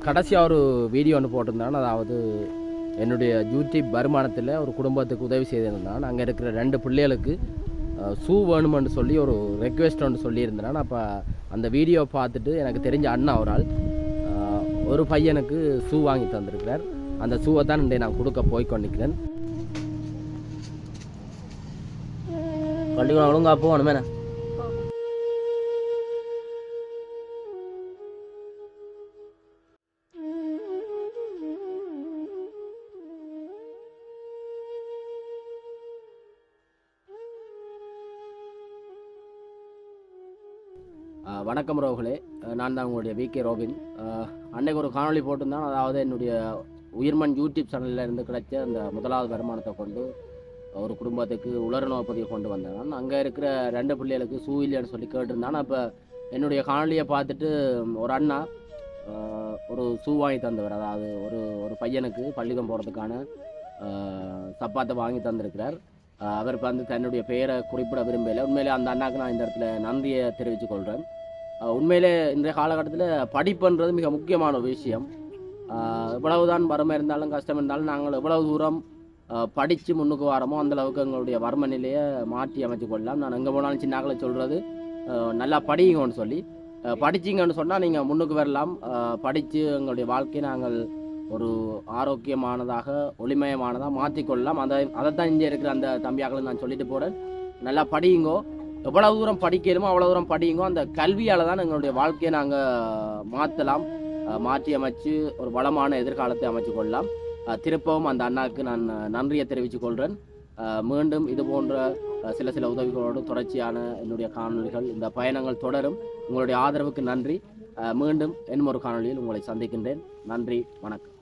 கடைசியாக ஒரு வீடியோ ஒன்று போட்டிருந்தான் அதாவது என்னுடைய ஜூட்டி வருமானத்தில் ஒரு குடும்பத்துக்கு உதவி செய்திருந்தான் அங்கே இருக்கிற ரெண்டு பிள்ளைகளுக்கு ஷூ வேணுமென்று சொல்லி ஒரு ரெக்வெஸ்ட் ஒன்று சொல்லியிருந்தேன் அப்போ அந்த வீடியோ பார்த்துட்டு எனக்கு தெரிஞ்ச அண்ணா ஒரு ஆள் ஒரு பையனுக்கு ஷூ வாங்கி தந்திருக்கிறார். அந்த ஷூவை தான் இன்றைய நான் கொடுக்க போய் கொண்டிருக்கிறேன் கண்டிப்பாக ஒழுங்கா போகணுமே அஹ் வணக்கம் ரோகுலே நான் தான் உங்களுடைய வி கே ரோபின். அன்னைக்கு ஒரு காணொளி போட்டிருந்தேன். அதாவது என்னுடைய உயிர்மன் யூடியூப் சேனலில் இருந்து கிடைச்ச அந்த முதலாவது வருமானத்தை கொண்டு ஒரு குடும்பத்துக்கு உலர்ணவு பதிவு கொண்டு வந்தேன். நான் அங்கே இருக்கிற ரெண்டு பிள்ளைகளுக்கு சூ இல்லைன்னு சொல்லி கேட்டிருந்தான் அப்போ என்னுடைய காணொளியை பார்த்துட்டு ஒரு அண்ணா ஒரு சூ வாங்கி தந்தவர். அதாவது ஒரு ஒரு பையனுக்கு பள்ளிக்கம் போகிறதுக்கான சப்பாத்தை வாங்கி தந்திருக்கிறார். அவர் வந்து தன்னுடைய பெயரை குறிப்பிட விரும்பலை. உண்மையிலே அந்த அண்ணாக்கு நான் இந்த இடத்துல நன்றியை தெரிவித்துக் கொள்கிறேன் உண்மையிலே இன்றைய காலகட்டத்தில் படிப்புன்றது மிக முக்கியமான ஒரு விஷயம். இவ்வளவுதான் எவ்வளவுதான் வறுமை இருந்தாலும் கஷ்டம் இருந்தாலும் நாங்கள் எவ்வளவு தூரம் படித்து முன்னுக்கு வரமோ அந்த அளவுக்கு எங்களுடைய வறுமை நிலையை மாற்றி அமைச்சு கொள்ளலாம். நான் எங்கே போனாலும் சின்னாக்களை சொல்கிறது நல்லா படிங்கன்னு சொல்லி. படிச்சிங்கன்னு சொன்னால் நீங்கள் முன்னுக்கு வரலாம். படித்து எங்களுடைய வாழ்க்கையை நாங்கள் ஒரு ஆரோக்கியமானதாக ஒளிமயமானதாக மாற்றிக்கொள்ளலாம் அதை அதைத்தான் இங்கே இருக்கிற அந்த தம்பியாக்களை நான் சொல்லிட்டு போகிறேன். நல்லா படியுங்கோ எவ்வளவு தூரம் படிக்கணுமோ அவ்வளோ தூரம் படியுங்கோ. அந்த கல்வியால் தான் எங்களுடைய வாழ்க்கையை நாங்கள் மாற்றலாம் மாற்றி அமைச்சு ஒரு வளமான எதிர்காலத்தை அமைச்சு கொள்ளலாம். திருப்பவும் அந்த அண்ணாவுக்கு நான் நன்றியை தெரிவித்துக் கொள்கிறேன் மீண்டும் இது போன்ற சில சில உதவிகளோடு தொடர்ச்சியான என்னுடைய காணொளிகள் இந்த பயணங்கள் தொடரும். உங்களுடைய ஆதரவுக்கு நன்றி. மீண்டும் இன்னும் ஒரு காணொளியில் உங்களை சந்திக்கின்றேன். நன்றி. வணக்கம்.